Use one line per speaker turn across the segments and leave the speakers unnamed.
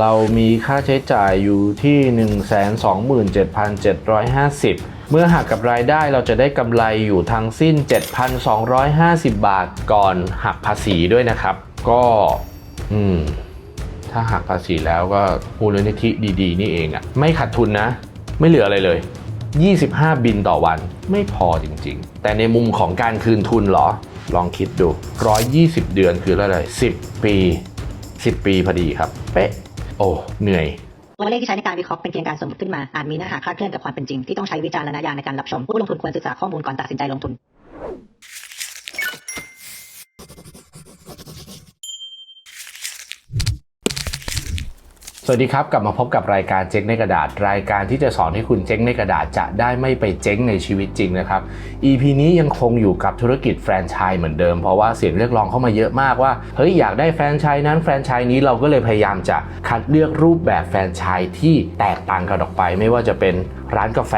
เรามีค่าใช้จ่ายอยู่ที่ 127,750 เมื่อหักกับรายได้เราจะได้กำไรอยู่ทั้งสิ้น 7,250 บาทก่อนหักภาษีด้วยนะครับ ก็อืมถ้าหักภาษีแล้วก็มูลนิธิดีๆ นี่เองอะไม่ขาดทุนนะ ไม่เหลืออะไรเลย 25 บินต่อวันไม่พอจริงๆ แต่ในมุมของการคืนทุนเหรอ ลองคิดดู 120 เดือนคืออะไร10 ปี 10 ปีพอดีครับ เป๊ะ อ้เหนื่อย
ตัวเลขที่ใช้ในการวิเคราะห์เป็นเพียงการสมมติขึ้นมา อาจมีเนื้อหาคลาดเคลื่อนกับความเป็นจริงที่ต้องใช้วิจารณญาณในการรับชม ผู้ลงทุนควรศึกษาข้อมูลก่อนตัดสินใจลงทุน
สวัสดีครับ กลับมาพบกับรายการเจ๊งในกระดาษ รายการที่จะสอนให้คุณเจ๊งในกระดาษจะได้ไม่ไปเจ๊งในชีวิตจริงนะครับ EP นี้ยังคงอยู่กับธุรกิจแฟรนไชส์เหมือนเดิม เพราะว่าเสียงเรียกร้องเข้ามาเยอะมากว่าเฮ้ยอยากได้แฟรนไชส์นั้นแฟรนไชส์นี้เราก็เลยพยายามจะคัดเลือกรูปแบบแฟรนไชส์ที่แตกต่างกันออกไป ไม่ว่าจะเป็นร้านกาแฟ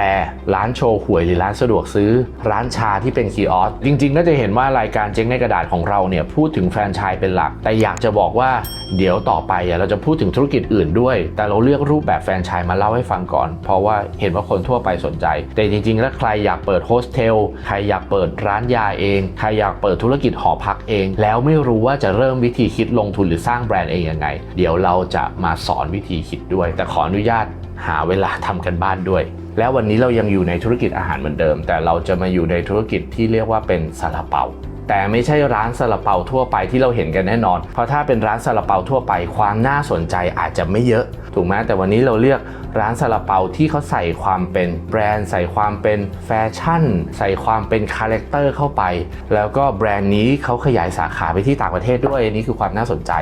ร้านโชว์หวยหรือร้านสะดวกซื้อ ร้านชาที่เป็นคีออสจริงๆก็จะเห็นว่ารายการเจ๊งในกระดาษของเราเนี่ยพูดถึงแฟรนไชส์เป็นหลัก แต่อยากจะบอกว่าเดี๋ยวต่อไปเราจะพูดถึงธุรกิจอื่นด้วย แต่เราเลือกรูปแบบแฟรนไชส์มาเล่าให้ฟังก่อน เพราะว่าเห็นว่าคนทั่วไปสนใจ แต่จริงๆ แล้วใครอยากเปิดโฮสเทลใครอยากเปิดร้านยาเอง ใครอยากเปิดธุรกิจหอพักเอง แล้วไม่รู้ว่าจะเริ่มวิธีคิดลงทุนหรือสร้างแบรนด์เองยังไง เดี๋ยวเราจะมาสอนวิธีคิดด้วย แต่ขออนุญาต หาเวลาทำกันบ้านด้วย แล้ววันนี้เรายังอยู่ในธุรกิจอาหารเหมือนเดิม แต่เราจะมาอยู่ในธุรกิจที่เรียกว่าเป็นซาลาเปาแต่ไม่ใช่ร้านซาลาเปาทั่วไปที่เราเห็นกันแน่นอน เพราะถ้าเป็นร้านซาลาเปาทั่วไปความน่าสนใจอาจจะไม่เยอะ ถูกไหมแต่วันนี้เราเลือกร้านซาลาเปาที่เขาใส่ความเป็นแบรนด์ ใส่ความเป็นแฟชั่น ใส่ความเป็นคาแรคเตอร์เข้าไป แล้วก็แบรนด์นี้เขาขยายสาขาไปที่ต่างประเทศด้วยอันนี้คือความน่าสนใจ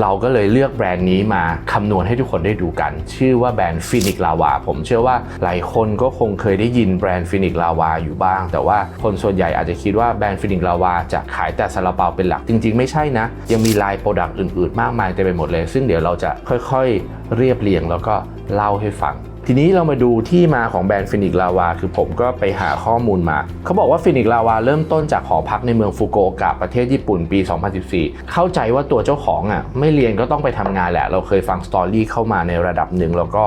เราก็เลยเลือกแบรนด์นี้มาคำนวณให้ทุกคนได้ดูกัน ชื่อว่าแบรนด์ฟินิกลาวาผมเชื่อว่าหลายคนก็คงเคยได้ยินแบรนด์ฟินิกลาวาอยู่บ้าง แต่ว่าคนส่วนใหญ่อาจจะคิดว่าแบรนด์ฟินิกลาวาจะขายแต่ซาลาเปาเป็นหลักจริง ๆ ไม่ใช่นะ ยังมีไลน์โปรดักต์อื่น ๆ มากมายเต็มไปหมดเลย ซึ่งเดี๋ยวเราจะค่อยๆ เรียบเรียงแล้วก็เล่าให้ฟัง ทีนี้เรามาดูที่มาของแบรนด์ฟินิกลาวาคือผมก็ไปหาข้อมูลมา เขาบอกว่าฟินิกลาวาเริ่มต้นจากหอพักในเมืองฟุกุโอกะประเทศญี่ปุ่นปี 2014 เข้าใจว่าตัวเจ้าของอะไม่เรียนก็ต้องไปทำงานแหละ เราเคยฟังสตอรี่เข้ามาในระดับหนึ่งแล้วก็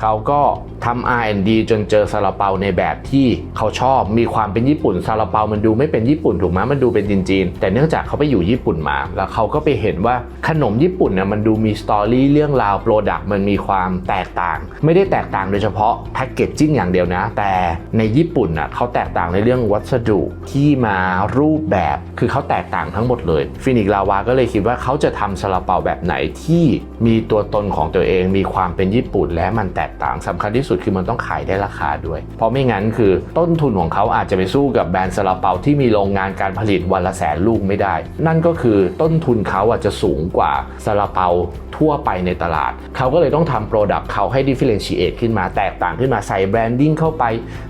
เขาก็ทำ R&D จนเจอซาลาเปาในแบบที่เขาชอบมีความเป็นญี่ปุ่นซาลาเปามันดูไม่เป็นญี่ปุ่นถูกไหมมันดูเป็นจีนๆแต่เนื่องจากเขาไปอยู่ญี่ปุ่นมา แล้วเขาก็ไปเห็นว่าขนมญี่ปุ่นน่ะมันดูมีสตอรี่เรื่องราวโปรดักต์มันมีความแตกต่าง ไม่ได้แตกต่างโดยเฉพาะแพคเกจจิ้งอย่างเดียวนะ แต่ในญี่ปุ่นน่ะเขาแตกต่างในเรื่องวัสดุที่มารูปแบบคือเขาแตกต่างทั้งหมดเลยฟินิกลาวาก็เลยคิดว่าเขาจะทำซาลาเปาแบบไหนที่มีตัวตนของตัวเอง มีความเป็นญี่ปุ่นและมันแตกต่างสำคัญที่สุดคือมันต้องขายได้ราคาด้วย เพราะไม่งั้นคือต้นทุนของเขาอาจจะไปสู้กับแบรนด์ซาลาเปาที่มีโรงงานการผลิตวันละแสนลูกไม่ได้ นั่นก็คือต้นทุนเขาอาจจะสูงกว่าซาลาเปาทั่วไปในตลาด เขาก็เลยต้องทำโปรดักต์เขาให้ differentiate ขึ้นมาแตกต่างขึ้นมาใส่แบรนดิ้งเข้าไป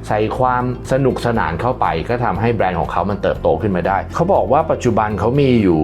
ใส่ความสนุกสนานเข้าไป ก็ทำให้แบรนด์ของเขามันเติบโตขึ้นมาได้ เขาบอกว่าปัจจุบันเขามีอยู่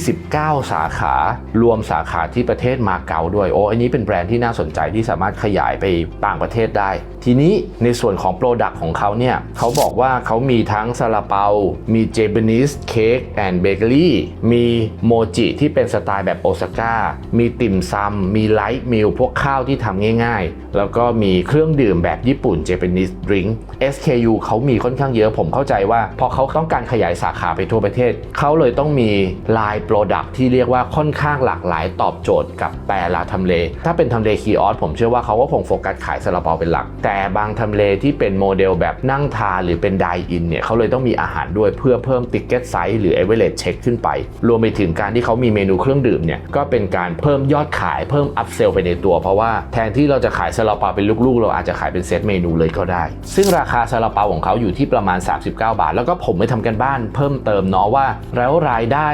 29 สาขารวมสาขาที่ประเทศมาเก๊าด้วยโอ้อันนี้เป็นแบรนด์ที่น่าสนใจที่สามารถขยายไปต่างประเทศได้ ทีนี้ในส่วนของโปรดักต์ของเขาเนี่ยเขาบอกว่าเขามีทั้งซาลาเปา มีเจแปนิสเค้กแอนด์เบเกอรี่มีโมจิที่เป็นสไตล์แบบโอซาก้ามีติ่มซำมีไลท์มิลพวกข้าวที่ทำง่าย ๆ แล้วก็มีเครื่องดื่มแบบญี่ปุ่นเจแปนิสดริง SKU เขามีค่อนข้างเยอะผมเข้าใจว่า พอเขาต้องการขยายสาขาไปทั่วประเทศ เขาเลยต้องมีลายโปรดักที่เรียกว่าค่อนข้างหลากหลายตอบโจทย์กับแต่ละทำเล ถ้าเป็นทำเลคีออสผมเชื่อว่าเขาก็คงโฟกัสขายซาลาเปาเป็นหลัก แต่บางทำเลที่เป็นโมเดลแบบนั่งทานหรือเป็นไดอินเนี่ยเขาเลยต้องมีอาหารด้วยเพื่อเพิ่มติ c เก็ตไซส์หรือ average check ขึ้นไป รวมไปถึงการที่เขามีเมนูเครื่องดื่มเนี่ยก็เป็นการเพิ่มยอดขายเพิ่มอัพเซลไปในตัว เพราะว่าแทนที่เราจะขายซาลาเปาเป็นลูกๆ เราอาจจะขายเป็นเซตเมนูเลยก็ได้ ซึ่งราคาซาลาเปาของเขาอยู่ที่ประมาณ 39 บาท แล้วก็ผมไปทำกันบ้านเพิ่มเติมเนาะว่า แล้วรายได้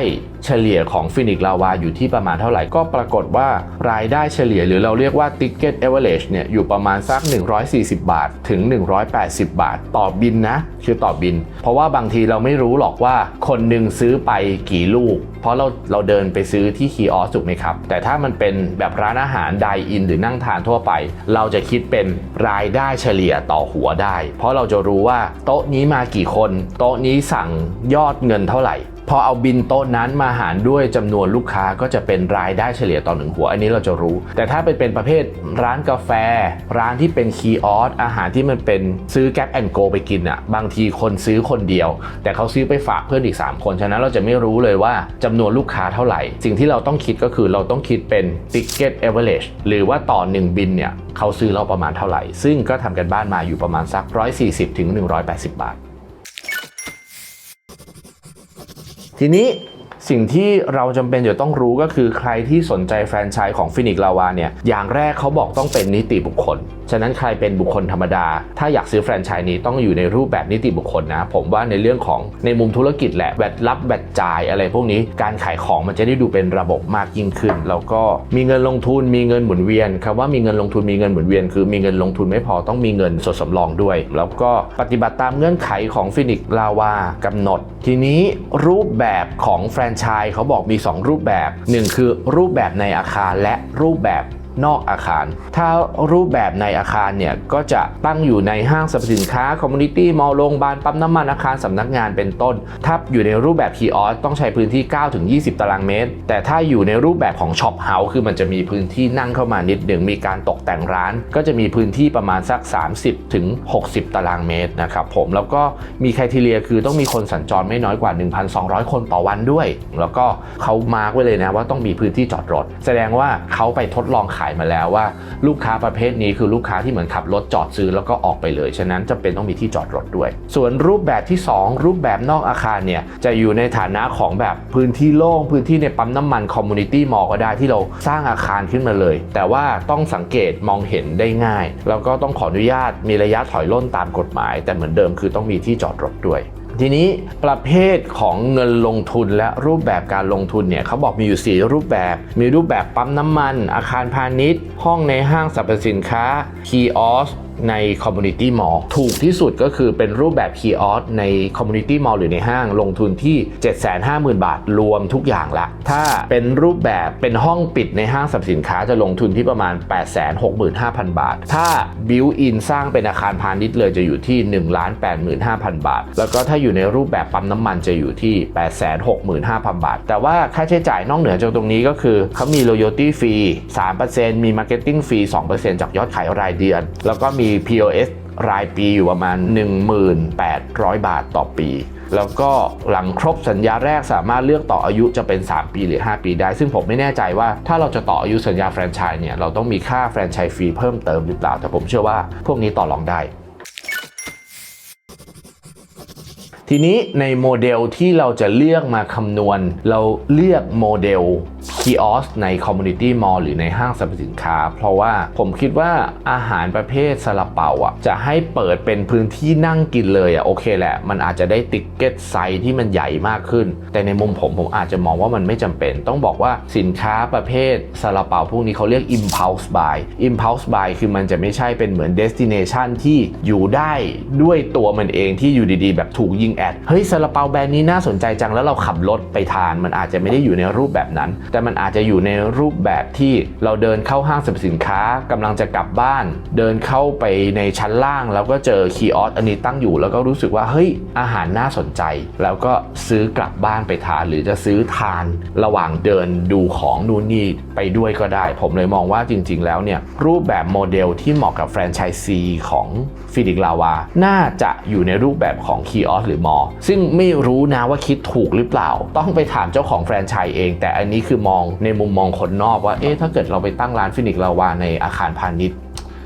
เฉลี่ยของฟินิกลาวาอยู่ที่ประมาณเท่าไหร่ ก็ปรากฏว่ารายได้เฉลี่ยหรือเราเรียกว่า Ticket Average เนี่ยอยู่ประมาณสัก 140 บาท ถึง 180 บาท ต่อบินนะ คือต่อบิน เพราะว่าบางทีเราไม่รู้หรอกว่าคนหนึ่งซื้อไปกี่ลูก เพราะเราเราเดินไปซื้อที่คีออสถูกไหมครับ แต่ถ้ามันเป็นแบบร้านอาหารไดอิน หรือนั่งทานทั่วไป เราจะคิดเป็นรายได้เฉลี่ยต่อหัวได้ เพราะเราจะรู้ว่าโต๊ะนี้มากี่คน โต๊ะนี้สั่งยอดเงินเท่าไหร่ พอเอาบินโต๊ะนั้นมาหารด้วยจำนวนลูกค้าก็จะเป็นรายได้เฉลี่ยต่อหนึ่งหัว อันนี้เราจะรู้ แต่ถ้าเป็นเป็นประเภทร้านกาแฟ ร้านที่เป็นคีย์ออสอาหารที่มันเป็นซื้อแก๊ปแอนโกไปกินอะบางทีคนซื้อคนเดียว แต่เขาซื้อไปฝากเพื่อนอีก 3 คน ฉะนั้นเราจะไม่รู้เลยว่าจำนวนลูกค้าเท่าไหร่ สิ่งที่เราต้องคิดก็คือเราต้องคิดเป็น ticket average หรือว่าต่อ 1 บินเนี่ยเขาซื้อเราประมาณเท่าไหร่ ซึ่งก็ทำกันบ้านมาอยู่ประมาณสัก 140ถึง180 บาท ทีนี้ สิ่งที่เราจำเป็นจะต้องรู้ก็คือใครที่สนใจแฟรนไชส์ของฟินิกลาวาเนี่ยอย่างแรกเขาบอกต้องเป็นนิติบุคคล ฉะนั้นใครเป็นบุคคลธรรมดา ถ้าอยากซื้อแฟรนไชส์นี้ต้องอยู่ในรูปแบบนิติบุคคลนะ ผมว่าในเรื่องของในมุมธุรกิจแหละแบตรับแบตจ่ายอะไรพวกนี้การขายของมันจะได้ดูเป็นระบบมากยิ่งขึ้น แล้วก็มีเงินลงทุนมีเงินหมุนเวียนคำว่ามีเงินลงทุนมีเงินหมุนเวียนคือมีเงินลงทุนไม่พอต้องมีเงินสดสำรองด้วย แล้วก็ปฏิบัติตามเงื่อนไขของฟินิกลาวากำหนด ทีนี้รูปแบบของแฟรนชายเขาบอกมี 2 รูปแบบ 1 คือรูปแบบในอาคารและรูปแบบ นอกอาคาร ถ้ารูปแบบในอาคารเนี่ย ก็จะตั้งอยู่ในห้างสรรพสินค้า คอมมูนิตี้ มอลล์ โรงพยาบาล ปั๊มน้ำมันอาคารสำนักงานเป็นต้น ถ้าอยู่ในรูปแบบคีออสต้องใช้พื้นที่9ถึง20 ตารางเมตร แต่ถ้าอยู่ในรูปแบบของช็อปเฮาส์คือมันจะมีพื้นที่นั่งเข้ามานิดหนึ่งมีการตกแต่งร้าน ก็จะมีพื้นที่ประมาณสัก 30ถึง60 ตารางเมตรนะครับผมแล้วก็มีครทีเรียคือต้องมีคนสัญจรไม่น้อยกว่า 1,200 คนต่อวันด้วย แล้วก็เขามาร์กไว้เลยนะว่าต้องมีพื้นที่จอดรถ แสดงว่าเขาไปทดลองขายมาแล้วว่า ลูกค้าประเภทนี้คือลูกค้าที่เหมือนขับรถจอดซื้อแล้วก็ออกไปเลย ฉะนั้นจำเป็นต้องมีที่จอดรถด้วย ส่วนรูปแบบที่ 2 รูปแบบนอกอาคารเนี่ยจะอยู่ในฐานะของแบบพื้นที่โล่งพื้นที่ในปั๊มน้ำมันคอมมูนิตี้มอลก็ได้ที่เราสร้างอาคารขึ้นมาเลย แต่ว่าต้องสังเกตมองเห็นได้ง่าย แล้วก็ต้องขออนุญาตมีระยะถอยร่นตามกฎหมาย แต่เหมือนเดิมคือต้องมีที่จอดรถด้วย ทีนี้ประเภทของเงินลงทุนและรูปแบบการลงทุนเนี่ยเขาบอกมีอยู่ 4 รูปแบบ มีรูปแบบปั๊มน้ำมัน อาคารพาณิชย์ ห้องในห้างสรรพสินค้าคีออส ในคอมมูนิตี้มอลล์ถูกที่สุดก็คือเป็นรูปแบบคีออสในคอมมูนิตี้มอลล์หรือในห้างลงทุนที่ 750,000 บาทรวมทุกอย่างละ ถ้าเป็นรูปแบบเป็นห้องปิดในห้างสรรพสินค้าจะลงทุนที่ประมาณ 865,000 บาท ถ้าบิวอินสร้างเป็นอาคารพาณิชย์เลยจะอยู่ที่ 1,85,000 บาท แล้วก็ถ้าอยู่ในรูปแบบปั๊มน้ำมันจะอยู่ที่ 865,000 บาท แต่ว่าค่าใช้จ่ายนอกเหนือจากตรงนี้ก็คือเขามี loyalty fee 3%มี marketing fee 2%จากยอดขายรายเดือน แล้วก็มี POS รายปีอยู่ประมาณ 1,800 บาทต่อปี แล้วก็หลังครบสัญญาแรกสามารถเลือกต่ออายุจะเป็น 3 ปีหรือ 5 ปีได้ ซึ่งผมไม่แน่ใจว่าถ้าเราจะต่ออายุสัญญาแฟรนไชส์เนี่ยเราต้องมีค่าแฟรนไชส์ฟรีเพิ่มเติมหรือเปล่า แต่ผมเชื่อว่าพวกนี้ต่อรองได้ทีนี้ในโมเดลที่เราจะเลือกมาคำนวณ เราเลือกโมเดล คีออสในคอมมูนิตี้มอลล์หรือในห้างสรรพสินค้า เพราะว่าผมคิดว่าอาหารประเภทซาลาเปาอะจะให้เปิดเป็นพื้นที่นั่งกินเลยอะโอเคแหละ มันอาจจะได้ติ๊กเก็ตไซส์ที่มันใหญ่มากขึ้น แต่ในมุมผมผมอาจจะมองว่ามันไม่จำเป็น ต้องบอกว่าสินค้าประเภทซาลาเปาพวกนี้เขาเรียก impulse buy impulse buy คือมันจะไม่ใช่เป็นเหมือน destination ที่อยู่ได้ด้วยตัวมันเองที่อยู่ดีๆ แบบถูกยิงแอดเฮ้ยซาลาเปาแบรนด์นี้น่าสนใจจังแล้วเราขับรถไปทาน มันอาจจะไม่ได้อยู่ในรูปแบบนั้น แต่มันอาจจะอยู่ในรูปแบบที่เราเดินเข้าห้างสรรพสินค้ากำลังจะกลับบ้าน เดินเข้าไปในชั้นล่างแล้วก็เจอคีออสอันนี้ตั้งอยู่ แล้วก็รู้สึกว่าเฮ้ยอาหารน่าสนใจ แล้วก็ซื้อกลับบ้านไปทานหรือจะซื้อทานระหว่างเดินดูของนู่นนี่ไปด้วยก็ได้ ผมเลยมองว่าจริง ๆ แล้วเนี่ยรูปแบบโมเดลที่เหมาะกับแฟรนไชส์ซีของฟิลิกลาวาน่าจะอยู่ในรูปแบบของคีออสหรือมอซึ่งไม่รู้นะว่าคิดถูกหรือเปล่า ต้องไปถามเจ้าของแฟรนไชส์เอง แต่อันนี้คือมองในมุมมองคนนอกว่าเอ๊ะถ้าเกิดเราไปตั้งร้านฟินิกลาวาในอาคารพาณิชย์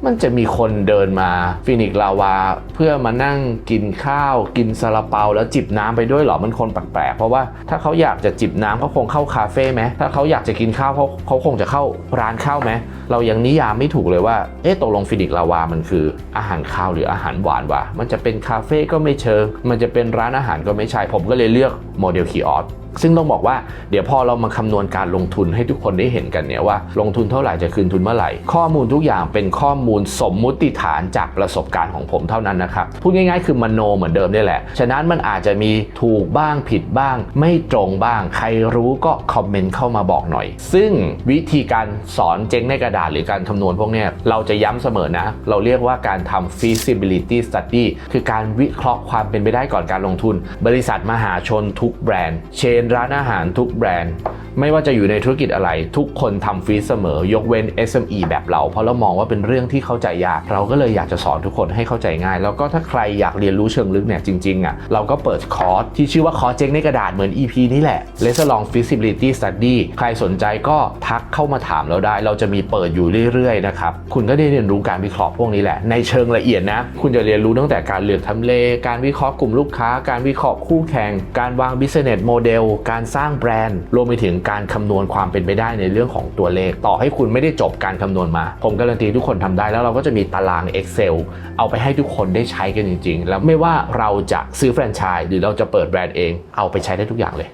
มันจะมีคนเดินมาฟินิกลาวา เพื่อมานั่งกินข้าว กินซาลาเปาแล้วจิบน้ำไปด้วยหรอมันคนแปลกๆเพราะว่าถ้าเขาอยากจะจิบน้ำเขาคงเข้าคาเฟ่ไหมถ้าเขาอยากจะกินข้าวเขาเขาคงจะเข้าร้านข้าวไหมเรายังนิยามไม่ถูกเลยว่าเอ๊ะตกลงฟินิกลาวามันคืออาหารข้าวหรืออาหารหวานวะมันจะเป็นคาเฟ่ก็ไม่เชิงมันจะเป็นร้านอาหารก็ไม่ใช่ผมก็เลยเลือกโมเดลคีออส ซึ่งต้องบอกว่าเดี๋ยวพอเรามาคำนวณการลงทุนให้ทุกคนได้เห็นกันเนี่ยว่าลงทุนเท่าไหร่จะคืนทุนเมื่อไหร่ ข้อมูลทุกอย่างเป็นข้อมูลสมมุติฐานจากประสบการณ์ของผมเท่านั้นนะครับพูดง่ายๆ คือมโนเหมือนเดิมนี่แหละ ฉะนั้นมันอาจจะมีถูกบ้างผิดบ้าง ไม่ตรงบ้าง ใครรู้ก็คอมเมนต์เข้ามาบอกหน่อย ซึ่งวิธีการสอนเจ๊งในกระดาษหรือการคำนวณพวกนี้เราจะย้ำเสมอนะ เราเรียกว่าการทำ feasibility study คือการวิเคราะห์ความเป็นไปได้ก่อนการลงทุน บริษัทมหาชนทุกแบรนด์เชนร้านอาหารทุกแบรนด์ ไม่ว่าจะอยู่ในธุรกิจอะไร ทุกคนทำฟรีเสมอ ยกเว้น SME แบบเรา เพราะเรามองว่าเป็นเรื่องที่เข้าใจยาก เราก็เลยอยากจะสอนทุกคนให้เข้าใจง่าย แล้วก็ถ้าใครอยากเรียนรู้เชิงลึกเนี่ยจริงๆอะเราก็เปิดคอร์สที่ชื่อว่าคอร์สเจ๊งในกระดาษเหมือน EP นี่แหละ Let's Long Feasibility Study ใครสนใจก็ทักเข้ามาถามเราได้ เราจะมีเปิดอยู่เรื่อยๆนะครับคุณก็ได้เรียนรู้การวิเคราะห์พวกนี้แหละ ในเชิงละเอียดนะ คุณจะเรียนรู้ตั้งแต่การเลือกทำเล การวิเคราะห์กลุ่มลูกค้า การวิเคราะห์คู่แข่ง การวาง business model การสร้างแบรนด์ รวมไปถึงการคำนวณความเป็นไปได้ในเรื่องของตัวเลข ต่อให้คุณไม่ได้จบการคำนวณมา ผมการันตีทุกคนทำได้แล้วเราก็จะมีตาราง Excel เอาไปให้ทุกคนได้ใช้กันจริง ๆ แล้วไม่ว่าเราจะซื้อแฟรนไชส์หรือเราจะเปิดแบรนด์เอง เอาไปใช้ได้ทุกอย่างเลย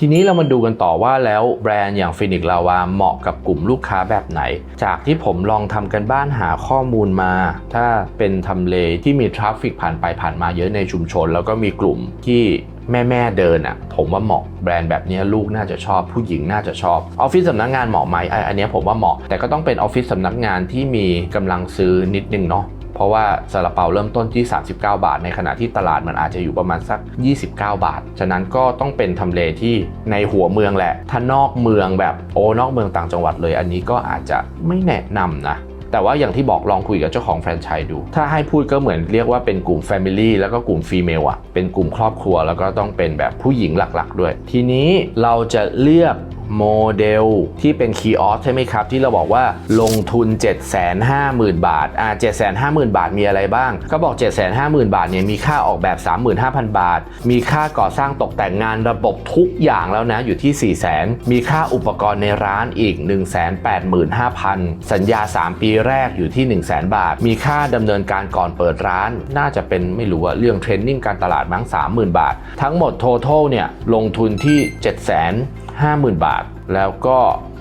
ทีนี้เรามาดูกันต่อว่าแล้วแบรนด์อย่างฟินิกลาวาเหมาะกับกลุ่มลูกค้าแบบไหน จากที่ผมลองทำกันบ้านหาข้อมูลมา ถ้าเป็นทำเลที่มีทราฟฟิกผ่านไปผ่านมาเยอะในชุมชน แล้วก็มีกลุ่มที่แม่แม่เดินอะ ผมว่าเหมาะแบรนด์แบบนี้ลูกน่าจะชอบ ผู้หญิงน่าจะชอบออฟฟิศสำนักงานเหมาะไหมอะอันนี้ผมว่าเหมาะ แต่ก็ต้องเป็นออฟฟิศสำนักงานที่มีกำลังซื้อนิดนึงเนาะ เพราะว่าซาลาเปาเริ่มต้นที่ 39 บาท ในขณะที่ตลาดมันอาจจะอยู่ประมาณสัก 29 บาท ฉะนั้นก็ต้องเป็นทำเลที่ในหัวเมืองแหละ ถ้านอกเมืองแบบโอ้นอกเมืองต่างจังหวัดเลย อันนี้ก็อาจจะไม่แนะนำนะแต่ว่าอย่างที่บอกลองคุยกับเจ้าของแฟรนไชส์ดู ถ้าให้พูดก็เหมือนเรียกว่าเป็นกลุ่ม Family แล้วก็กลุ่มฟีเมลอะเป็นกลุ่มครอบครัวแล้วก็ต้องเป็นแบบผู้หญิงหลักๆ ด้วย ทีนี้เราจะเลือก โมเดลที่เป็นคีย์ออสใช่ไหมครับ ที่เราบอกว่าลงทุน 750,000 บาทอ่า750,000 บาทมีอะไรบ้าง ก็บอก 750,000 บาทเนี่ยมีค่าออกแบบ 35,000 บาท มีค่าก่อสร้างตกแต่งงานระบบทุกอย่างแล้วนะอยู่ที่ 400,000 มีค่าอุปกรณ์ในร้านอีก 185,000 สัญญา 3 ปีแรกอยู่ที่ 100,000 บาท มีค่าดำเนินการก่อนเปิดร้าน น่าจะเป็นไม่รู้ว่าเรื่องเทรนนิ่งการตลาดมั้ง30,000 บาท ทั้งหมด total เนี่ยลงทุนที่ 7 0 0 0 0 50,000 บาท แล้วก็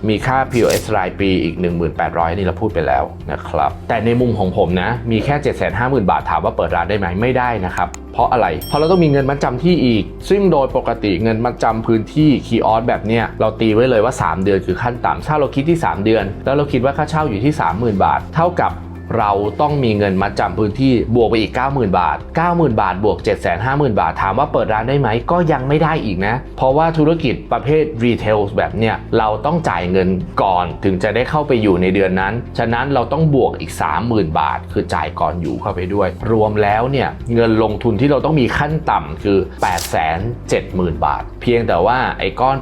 มีค่า POS รายปีอีก 1,800 นี่เราพูดไปแล้วนะครับ แต่ในมุมของผมนะ มีแค่ 750,000 บาทถามว่าเปิดร้านได้ไหมไม่ได้นะครับ เพราะอะไร เพราะเราต้องมีเงินมัดจำที่อีก ซึ่งโดยปกติเงินมัดจำพื้นที่คีออสแบบเนี้ยเราตีไว้เลยว่า 3 เดือนคือขั้นต่ำถ้าเราคิดที่ 3 เดือน แล้วเราคิดว่าค่าเช่าอยู่ที่ 30,000 บาท เท่ากับ เราต้องมีเงินมัดจำพื้นที่บวกไปอีก 90,000 บาท 90,000 บาท บวก 750,000 บาท ถามว่าเปิดร้านได้ไหมก็ยังไม่ได้อีกนะ เพราะว่าธุรกิจประเภทรีเทลแบบเนี้ยเราต้องจ่ายเงินก่อนถึงจะได้เข้าไปอยู่ในเดือนนั้น ฉะนั้นเราต้องบวกอีก 30,000 บาท คือจ่ายก่อนอยู่เข้าไปด้วย รวมแล้วเนี่ยเงินลงทุนที่เราต้องมีขั้นต่ำคือ 870,000 บาท เพียงแต่ว่าไอ้ก้อน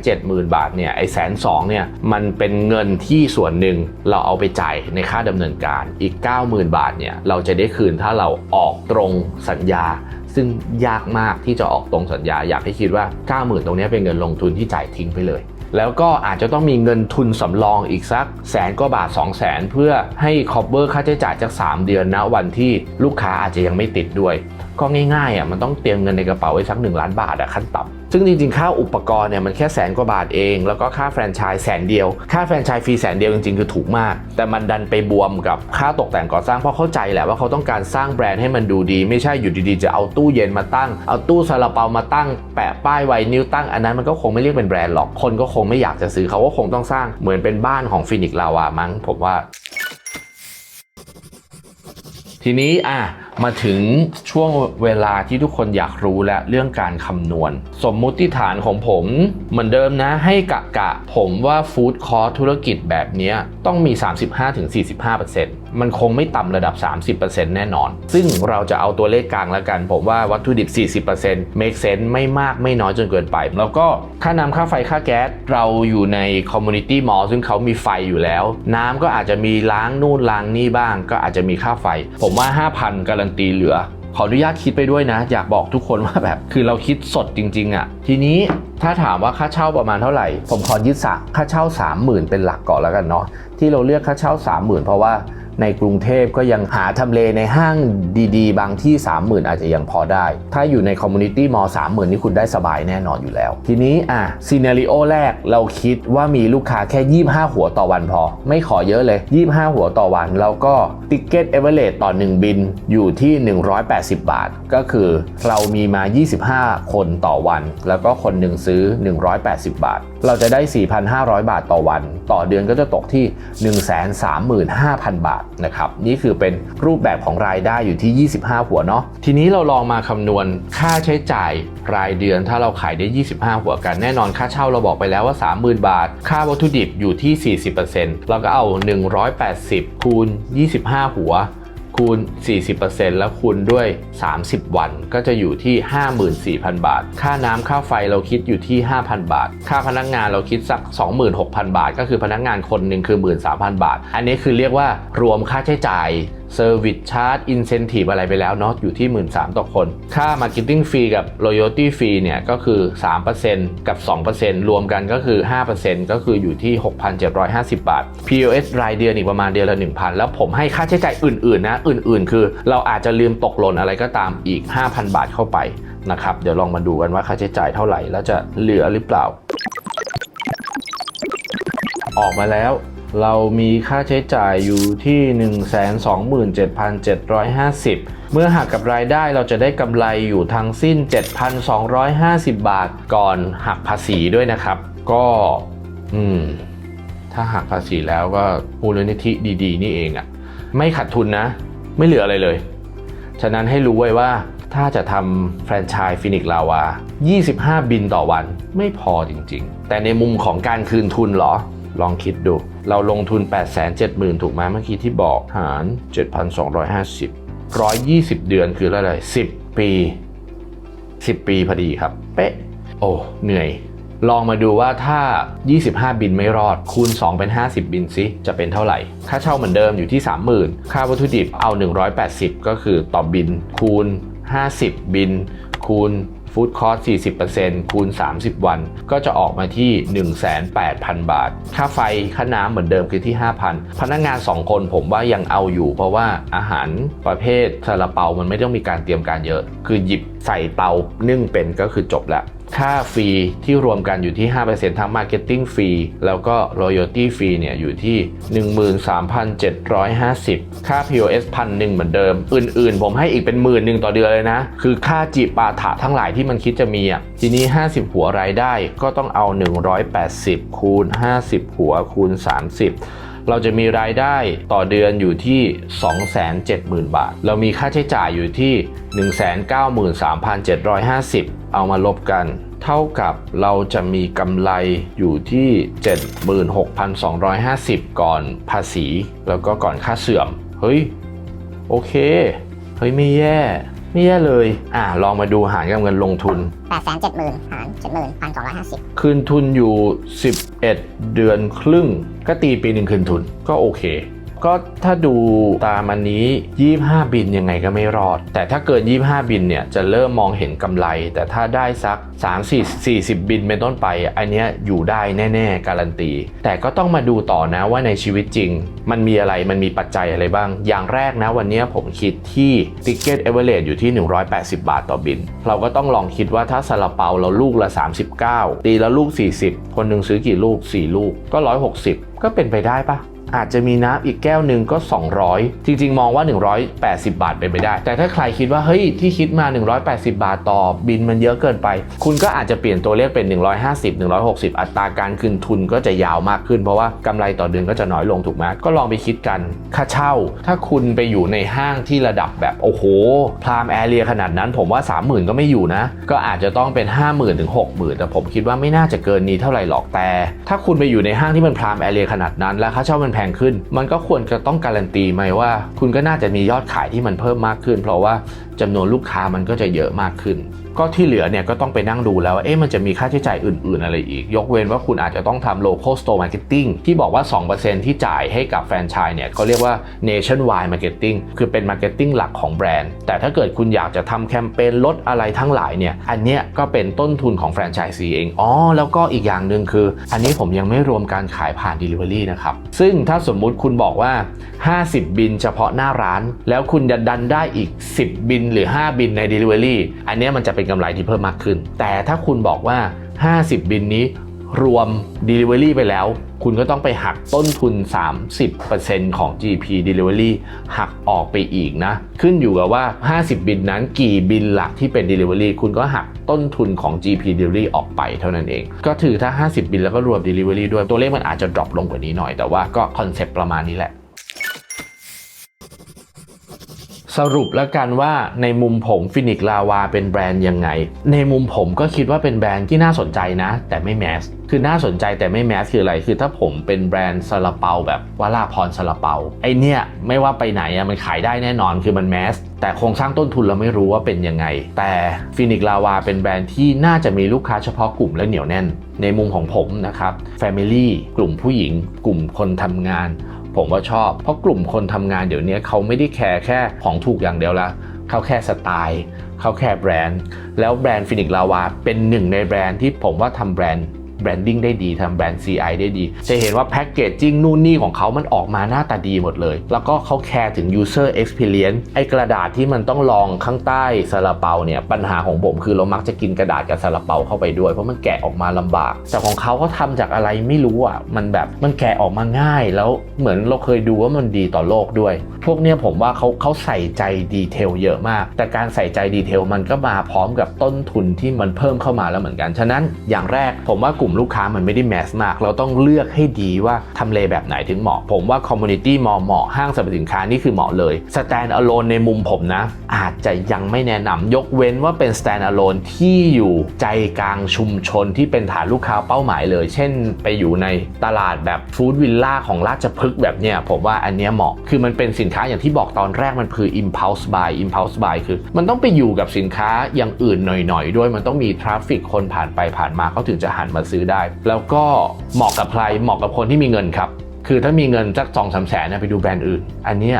870,000 บาทเนี่ยไอ้แสนสองเนี่ยมันเป็นเงินที่ส่วนหนึ่งเราเอาไปจ่ายในค่าดำเนินการอีก 90,000 บาทเนี่ยเราจะได้คืนถ้าเราออกตรงสัญญา ซึ่งยากมากที่จะออกตรงสัญญา อยากให้คิดว่า 90,000 ตรงนี้เป็นเงินลงทุนที่จ่ายทิ้งไปเลย แล้วก็อาจจะต้องมีเงินทุนสำรองอีกสักแสนกว่าบาท 2 0 0แสนเพื่อให้ cover ค่าใช้จ่ายจาก 3 เดือนนะวันที่ลูกค้าอาจจะยังไม่ติดด้วย ก็ง่ายๆอะมันต้องเตรียมเงินในกระเป๋าไว้สัก 1 ล้านบาทอะขั้นต่ำ ซึ่งจริงๆ ค่าอุปกรณ์เนี่ยมันแค่แสนกว่าบาทเอง แล้วก็ค่าแฟรนไชส์แสนเดียว ค่าแฟรนไชส์ฟรีแสนเดียวจริงๆ คือถูกมาก แต่มันดันไปบวมกับค่าตกแต่งก่อสร้างเพราะเข้าใจแหละว่าเขาต้องการสร้างแบรนด์ให้มันดูดี ไม่ใช่อยู่ดีๆ จะเอาตู้เย็นมาตั้ง เอาตู้ซาลาเปามาตั้ง แปะป้ายไวนิวตั้งอันนั้นมันก็คงไม่เรียกเป็นแบรนด์หรอก คนก็คงไม่อยากจะซื้อเขาก็คงต้องสร้างเหมือนเป็นบ้านของฟินิกลาวามั้งผมว่า ทีนี้อะ มาถึงช่วงเวลาที่ทุกคนอยากรู้และเรื่องการคำนวณ สมมุติฐานของผมเหมือนเดิมนะให้กะกะ ผมว่าฟู้ดคอร์ธุรกิจแบบนี้ต้องมี 35-45%มันคงไม่ต่ำระดับ 30%แน่นอน ซึ่งเราจะเอาตัวเลขกลางแล้วกัน ผมว่าวัตถุดิบ 40% make sense ไม่มากไม่น้อยจนเกินไป แล้วก็ค่าน้ำค่าไฟค่าแก๊สเราอยู่ใน community mall ซึ่งเขามีไฟอยู่แล้ว น้ำก็อาจจะมีล้างนู่นล้างนี่บ้าง ก็อาจจะมีค่าไฟ ผมว่า 5,000การันตีเหลือ ขออนุญาตคิดไปด้วยนะ อยากบอกทุกคนว่าแบบ คือเราคิดสดจริง ๆอะ่ะ ทีนี้ถ้าถามว่าค่าเช่าประมาณเท่าไหร่ ผมขอยึดสะค่าเช่า 30,000 เป็นหลักก่อนแล้วกันเนาะที่เราเลือกค่าเช่า 30,000 เพราะว่า ในกรุงเทพก็ยังหาทำเลในห้างดี ๆ บางที่ 30,000 อาจจะยังพอได้ ถ้าอยู่ในคอมมูนิตี้มอล30,000 นี่คุณได้สบายแน่นอนอยู่แล้ว ทีนี้อะซีเน r ริโอแรกเราคิดว่ามีลูกค้าแค่ 25 หัวต่อวันพอ ไม่ขอเยอะเลย 25 หัวต่อวัน แล้วก็ติ๊กเก็ตเอเวอเรต่อ 1 บินอยู่ที่ 180 บาท ก็คือเรามีมา 25 คนต่อวัน แล้วก็คนหนึ่งซื้อ 180 บาท เราจะได้ 4,500 บาทต่อวัน ต่อเดือนก็จะตกที่ 135,000 บาทนะครับ นี่คือเป็นรูปแบบของรายได้อยู่ที่ 25 หัวเนาะ ทีนี้เราลองมาคำนวณค่าใช้จ่ายรายเดือน ถ้าเราขายได้ 25 หัวกัน แน่นอนค่าเช่าเราบอกไปแล้วว่า 30,000 บาท ค่าวัตถุดิบอยู่ที่ 40%เราก็เอา 180 คูณ 25 หัว คูณ 40%แล้วคูณด้วย 30 วัน ก็จะอยู่ที่ 54,000 บาท ค่าน้ำค่าไฟเราคิดอยู่ที่ 5,000 บาท ค่าพนักงานเราคิดสัก 26,000 บาท ก็คือพนักงานคนหนึ่งคือ 13,000 บาท อันนี้คือเรียกว่ารวมค่าใช้จ่ายเซอร์วิสชาร์จอินเซนティブอะไรไปแล้วเนาะอยู่ที่ 13,000ต่อคน ค่า Marketing Fee กับ Loyalty Fee เนี่ยก็คือ 3%กับ 2%รวมกันก็คือ 5%ก็คืออยู่ที่ 6,750 บาท POS รายเดือนอีกประมาณเดือนละ 1,000 แล้วผมให้ค่าใช้จ่ายอื่นๆนะ อื่นๆ คือเราอาจจะลืมตกหล่นอะไรก็ตามอีก 5,000 บาทเข้าไปนะครับ เดี๋ยวลองมาดูกันว่าค่าใช้จ่ายเท่าไหร่ แล้วจะเหลือหรือเปล่า ออกมาแล้ว เรามีค่าใช้จ่ายอยู่ที่ 127,750 เมื่อหักกับรายได้เราจะได้กำไรอยู่ทั้งสิ้น 7,250 บาทก่อนหักภาษีด้วยนะครับ ก็อืมถ้าหักภาษีแล้วก็มูลนิธิดีๆ นี่เองอะไม่ขาดทุนนะ ไม่เหลืออะไรเลย ฉะนั้นให้รู้ไว้ว่าถ้าจะทำแฟรนไชส์ฟินิกลาวา25 บินต่อวันไม่พอจริงๆ แต่ในมุมของการคืนทุนเหรอ ลองคิดดู เราลงทุน 870,000 ถูกไหมเมื่อกี้ที่บอกหาร 7,250 120 เดือนคืออะไร10 ปี 10 ปีพอดีครับ เป๊ะ โอ้เหนื่อย ลองมาดูว่าถ้า 25 บินไม่รอด คูณ 2 เป็น 50 บินซิ จะเป็นเท่าไหร่ ค่าเช่าเหมือนเดิมอยู่ที่ 30,000 ค่าวัตถุดิบเอา 180 ก็คือต่อบิน คูณ 50 บิน คูณ ฟู้ดคอร์ส40%คูณ 30 วัน ก็จะออกมาที่ 18,000 บาท ค่าไฟค่าน้ำเหมือนเดิมคือที่ 5,000 พนักงาน 2 คนผมว่ายังเอาอยู่ เพราะว่าอาหารประเภทซาลาเปามันไม่ต้องมีการเตรียมการเยอะ คือหยิบใส่เตานึ่งเป็นก็คือจบแล้ว ค่าฟรีที่รวมกันอยู่ที่ 5%ทั้ง Marketing ฟรีแล้วก็ Royalty ฟรีเนี่ยอยู่ที่ 13,750 ค่า POS พันหนึ่งเหมือนเดิม อื่นๆ ผมให้อีกเป็นหมื่นหนึ่งต่อเดือนเลยนะ คือค่าจิปาถะทั้งหลายที่มันคิดจะมีอะทีนี้ 50 หัวรายได้ก็ต้องเอา 180 คูณ 50 หัวคูณ 30 เราจะมีรายได้ต่อเดือนอยู่ที่ 270,000 บาท เรามีค่าใช้จ่ายอยู่ที่ 193,750 เอามาลบกัน เท่ากับเราจะมีกำไรอยู่ที่ 76,250 ก่อนภาษี แล้วก็ก่อนค่าเสื่อม เฮ้ย โอเค เฮ้ยไม่แย่ ไม่แย่เลย อ่าลองมาดูหารกับเงินลงทุน
แปดแสนเจ็ดหมื่นหารเจ็ดหมื่นพันสองร้อยห้าสิบ
คืนทุนอยู่ 11 เดือนครึ่ง ก็ตีปีหนึ่งคืนทุนก็โอเค ก็ถ้าดูตามอันนี้ 25 บินยังไงก็ไม่รอด แต่ถ้าเกิน 25 บินเนี่ยจะเริ่มมองเห็นกำไร แต่ถ้าได้สัก 3 4 40 บินเป็นต้นไป อันนี้อยู่ได้แน่ๆ การันตี แต่ก็ต้องมาดูต่อนะว่าในชีวิตจริง มันมีอะไรมันมีปัจจัยอะไรบ้าง อย่างแรกนะวันนี้ผมคิดที่ Ticket Average อยู่ที่ 180 บาทต่อบิน เราก็ต้องลองคิดว่าถ้าซาลาเปาเราลูกละ 39 ตีละลูก 40 คนหนึ่งซื้อกี่ลูก 4 ลูกก็ 160 ก็เป็นไปได้ปะ อาจจะมีน้ำอีกแก้วหนึ่งก็ 200 จริง ๆ มองว่า 180 บาทเป็นไปได้ แต่ถ้าใครคิดว่า เฮ้ย ที่คิดมา 180 บาทต่อบินมันเยอะเกินไป คุณก็อาจจะเปลี่ยนตัวเลขเป็น 150 160 อัตราการคืนทุนก็จะยาวมากขึ้น เพราะว่ากำไรต่อเดือนก็จะน้อยลงถูกไหมก็ลองไปคิดกันค่าเช่า ถ้าคุณไปอยู่ในห้างที่ระดับแบบโอ้โหพรามแอเรียขนาดนั้น ผมว่า 30,000 ก็ไม่อยู่นะ ก็อาจจะต้องเป็น 50,000ถึง60,000แต่ผมคิดว่าไม่น่าจะเกินนี้เท่าไหร่หรอกแต่ ถ้าคุณไปอยู่ในห้างที่มันพรามแอเรียขนาดนั้น และค่าเช่ามันแพงขึ้น มันก็ควรจะต้องการันตีไหมว่า คุณก็น่าจะมียอดขายที่มันเพิ่มมากขึ้น เพราะว่าจำนวนลูกค้ามันก็จะเยอะมากขึ้น ก็ที่เหลือเนี่ยก็ต้องไปนั่งดูแล้วว่าเอ๊ะมันจะมีค่าใช้จ่ายอื่น ๆ อะไรอีก ยกเว้นว่าคุณอาจจะต้องทำ local store marketing ที่บอกว่า 2%ที่จ่ายให้กับแฟรนไชส์เนี่ยเขาเรียกว่า nationwide marketing คือเป็น marketing หลักของแบรนด์ แต่ถ้าเกิดคุณอยากจะทำแคมเปญลดอะไรทั้งหลายเนี่ยอันเนี้ยก็เป็นต้นทุนของแฟรนไชส์ซีเองอ๋อแล้วก็อีกอย่างหนึ่งคือ อันนี้ผมยังไม่รวมการขายผ่าน Delivery นะครับซึ่งถ้าสมมุติคุณบอกว่า 50 บินเฉพาะหน้าร้าน แล้วคุณจะดันได้อีก 10 บินหรือ 5 บินใน Delivery อันเนี้ยมันจะเป็นกำไรที่เพิ่มมากขึ้น แต่ถ้าคุณบอกว่า 50 บินนี้รวม Delivery ไปแล้ว คุณก็ต้องไปหักต้นทุน 30%ของ GP Delivery หักออกไปอีกนะ ขึ้นอยู่กับว่า 50 บินนั้นกี่บินหลักที่เป็น Delivery คุณก็หักต้นทุนของ GP Delivery ออกไปเท่านั้นเอง ก็ถือถ้า 50 บินแล้วก็รวม Delivery ด้วย ตัวเลขมันอาจจะดรอปลงกว่านี้หน่อย แต่ว่าก็คอนเซปต์ประมาณนี้แหละ สรุปแล้วกันว่าในมุมผมฟินิกลาวาเป็นแบรนด์ยังไง ในมุมผมก็คิดว่าเป็นแบรนด์ที่น่าสนใจนะ แต่ไม่แมสคือน่าสนใจแต่ไม่แมสคืออะไร คือถ้าผมเป็นแบรนด์ซาลาเปาแบบวาลาพรซาลาเปาไอเนี่ยไม่ว่าไปไหนอะมันขายได้แน่นอนคือมันแมสแต่โครงสร้างต้นทุนเราไม่รู้ว่าเป็นยังไง แต่ฟินิกลาวาเป็นแบรนด์ที่น่าจะมีลูกค้าเฉพาะกลุ่มและเหนียวแน่น ในมุมของผมนะครับ Family กลุ่มผู้หญิง กลุ่มคนทำงาน ผมว่าชอบ เพราะกลุ่มคนทำงานเดี๋ยวนี้เขาไม่ได้แคร์แค่ของถูกอย่างเดียวละเขาแค่สไตล์เขาแค่แบรนด์ แล้วแบรนด์ฟินิกลาวาเป็นหนึ่งในแบรนด์ที่ผมว่าทำแบรนด์ แบรนดิ้งได้ดีทำแบรนด์ CI ได้ดี จะเห็นว่าแพ็กเกจจิ้งนู่นนี่ของเขามันออกมาหน้าตาดีหมดเลย แล้วก็เขาแคร์ถึง user experience ไอ้กระดาษที่มันต้องลองข้างใต้ซาลาเปาเนี่ยปัญหาของผมคือเรามักจะกินกระดาษกับซาลาเปาเข้าไปด้วย เพราะมันแกะออกมาลำบาก แต่ของเขาเขาทำจากอะไรไม่รู้อะมันแบบมันแกะออกมาง่าย แล้วเหมือนเราเคยดูว่ามันดีต่อโลกด้วย พวกเนี้ยผมว่าเขาเขาใส่ใจดีเทลเยอะมาก แต่การใส่ใจดีเทลมันก็มาพร้อมกับต้นทุนที่มันเพิ่มเข้ามาแล้วเหมือนกันฉะนั้นอย่างแรกผมว่ากลุ่มลูกค้ามันไม่ได้แมสมาก เราต้องเลือกให้ดีว่าทำเลแบบไหนถึงเหมาะ ผมว่าคอมมูนิตี้มอลเหมาะห้างสรรพสินค้านี่คือเหมาะเลยสแตนอะโลนในมุมผมนะ อาจจะยังไม่แนะนำยกเว้นว่าเป็น stand alone ที่อยู่ใจกลางชุมชนที่เป็นฐานลูกค้าเป้าหมายเลย เช่น ไปอยู่ในตลาดแบบฟู้ดวิลล่าของราชพฤกษ์แบบเนี้ยผมว่าอันเนี้ยเหมาะคือมันเป็นสินค้าอย่างที่บอกตอนแรกมันคือ impulse buy impulse buy คือ มันต้องไปอยู่กับสินค้าอย่างอื่นหน่อยๆ ด้วยมันต้องมีทราฟฟิกคนผ่านไปผ่านมาเขาถึงจะหันมาซื้อได้ แล้วก็เหมาะกับใครเหมาะกับคนที่มีเงินครับ คือถ้ามีเงินสักสองสามแสนไปดูแบรนด์อื่น อันเนี้ย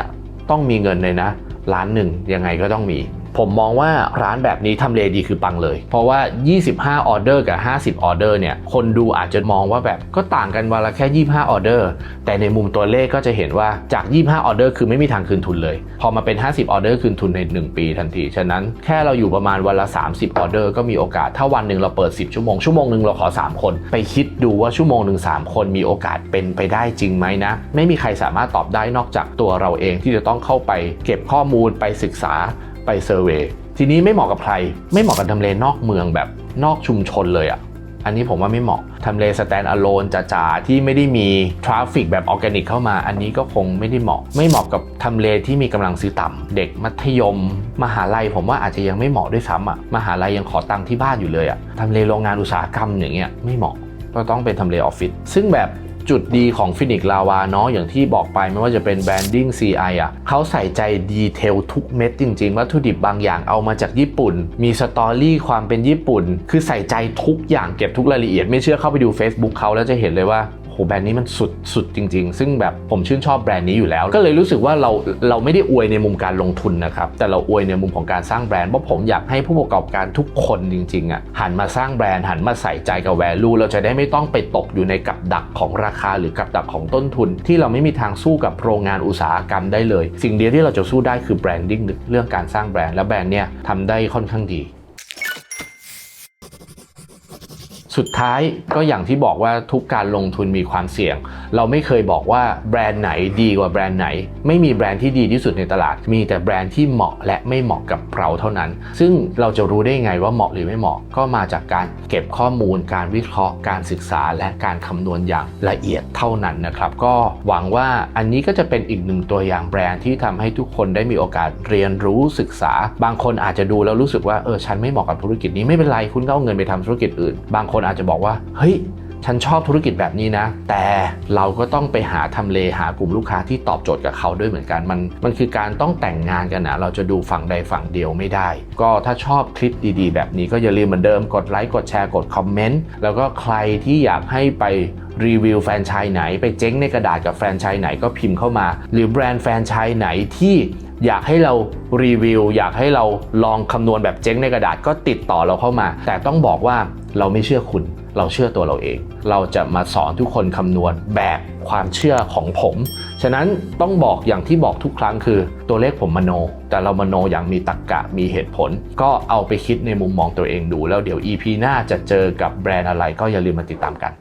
ต้องมีเงินเลยนะล้านหนึ่งยังไงก็ต้องมี ผมมองว่าร้านแบบนี้ทำเลดีคือปังเลย เพราะว่า 25 ออเดอร์กับ 50 ออเดอร์เนี่ย คนดูอาจจะมองว่าแบบก็ต่างกันวันละแค่ 25 ออเดอร์ แต่ในมุมตัวเลขก็จะเห็นว่าจาก 25 ออเดอร์คือไม่มีทางคืนทุนเลย พอมาเป็น 50 ออเดอร์คืนทุนใน 1 ปีทันที ฉะนั้นแค่เราอยู่ประมาณวันละ 30 ออเดอร์ก็มีโอกาส ถ้าวันหนึ่งเราเปิด 10 ชั่วโมง ชั่วโมงหนึ่งเราขอ 3 คน ไปคิดดูว่าชั่วโมงหนึ่ง3คนมีโอกาสเป็นไปได้จริงไหมนะ ไม่มีใครสามารถตอบได้นอกจากตัวเราเองที่จะต้องเข้าไปเก็บข้อมูลไปศึกษา ไปเซอร์เวยทีนี้ไม่เหมาะกับใคร ไม่เหมาะกับทำเลนอกเมืองแบบนอกชุมชนเลยอะ่ะอันนี้ผมว่าไม่เหมาะทำเลสแตน์อะโลนจ๋าๆที่ไม่ได้มีทราฟฟิกแบบออร์แกนิกเข้ามา อันนี้ก็คงไม่ได้เหมาะ ไม่เหมาะกับทำเลที่มีกำลังซื้อต่ำเด็กมัธยม มหาลัยผมว่าอาจจะยังไม่เหมาะด้วยซ้ำอะมหาลัยยังขอตังค์ที่บ้านอยู่เลยอะทำเลโรงงานอุตสาหกรรมอย่างเงี้ยไม่เหมาะก็ต้องเป็นทำเลออฟฟิศซึ่งแบบ จุดดีของฟินิกลาวาเนาะอย่างที่บอกไปไม่ว่าจะเป็นแบรนดิ้ง CI อะเขาใส่ใจดีเทลทุกเม็ดจริง ๆ วัตถุดิบบางอย่างเอามาจากญี่ปุ่น มีสตอรี่ความเป็นญี่ปุ่น คือใส่ใจทุกอย่างเก็บทุกรายละเอียด ไม่เชื่อเข้าไปดู Facebook เขาแล้วจะเห็นเลยว่า หแบรนด์นี้มันสุดสุดจริง ๆ ซึ่งแบบผมชื่นชอบแบรนด์นี้อยู่แล้ว ก็เลยรู้สึกว่าเราเราไม่ได้อวยในมุมการลงทุนนะครับแต่เราอวยในมุมของการสร้างแบรนด์เพราะผมอยากให้ผู้ประกอบการทุกคนจริงๆอะหันมาสร้างแบรนด์หันมาใส่ใจกับแวลูเราจะได้ไม่ต้องไปตกอยู่ในกับดักของราคาหรือกับดักของต้นทุน ที่เราไม่มีทางสู้กับโรงงานอุตสาหกรรมได้เลย สิ่งเดียวที่เราจะสู้ได้คือแบรนดิ้งเรื่องการสร้างแบรนด์และแบรนด์เนี่ยทำได้ค่อนข้างดี สุดท้ายก็อย่างที่บอกว่าทุกการลงทุนมีความเสี่ยง เราไม่เคยบอกว่าแบรนด์ไหนดีกว่าแบรนด์ไหน ไม่มีแบรนด์ที่ดีที่สุดในตลาด มีแต่แบรนด์ที่เหมาะและไม่เหมาะกับเราเท่านั้น ซึ่งเราจะรู้ได้ไงว่าเหมาะหรือไม่เหมาะก็มาจากการเก็บข้อมูล การวิเคราะห์ การศึกษา และการคำนวณอย่างละเอียดเท่านั้นนะครับ ก็หวังว่าอันนี้ก็จะเป็นอีกหนึ่งตัวอย่างแบรนด์ที่ทำให้ทุกคนได้มีโอกาสเรียนรู้ศึกษา บางคนอาจจะดูแล้วรู้สึกว่าเออฉันไม่เหมาะกับธุรกิจนี้ไม่เป็นไรคุณก็เอาเงินไปทำธุรกิจอื่น บางคนอาจจะบอกว่า เฮ้ย ฉันชอบธุรกิจแบบนี้นะ แต่เราก็ต้องไปหาทำเลหากลุ่มลูกค้าที่ตอบโจทย์กับเขาด้วยเหมือนกันมัน มันคือการต้องแต่งงานกันนะเราจะดูฝั่งใดฝั่งเดียวไม่ได้ ก็ถ้าชอบคลิปดีๆ แบบนี้ก็อย่าลืมเหมือนเดิมกดไลค์กดแชร์กดคอมเมนต์แล้วก็ใครที่อยากให้ไปรีวิวแฟนชส์ไหน ไปเจ๊งในกระดาษกับแฟนชส์ไหนก็พิมพ์เข้ามา หรือแบรนด์แฟนชส์ไหนที่อยากให้เรารีวิว อยากให้เราลองคำนวณแบบเจ๊งในกระดาษก็ติดต่อเราเข้ามา แต่ต้องบอกว่าเราไม่เชื่อคุณ เราเชื่อตัวเราเอง เราจะมาสอนทุกคนคำนวณแบบความเชื่อของผม ฉะนั้นต้องบอกอย่างที่บอกทุกครั้งคือ ตัวเลขผมมโน แต่เรามโนอย่างมีตรรกกะมีเหตุผล ก็เอาไปคิดในมุมมองตัวเองดู แล้วเดี๋ยว EP หน้าจะเจอกับแบรนด์อะไรก็อย่าลืมมาติดตามกัน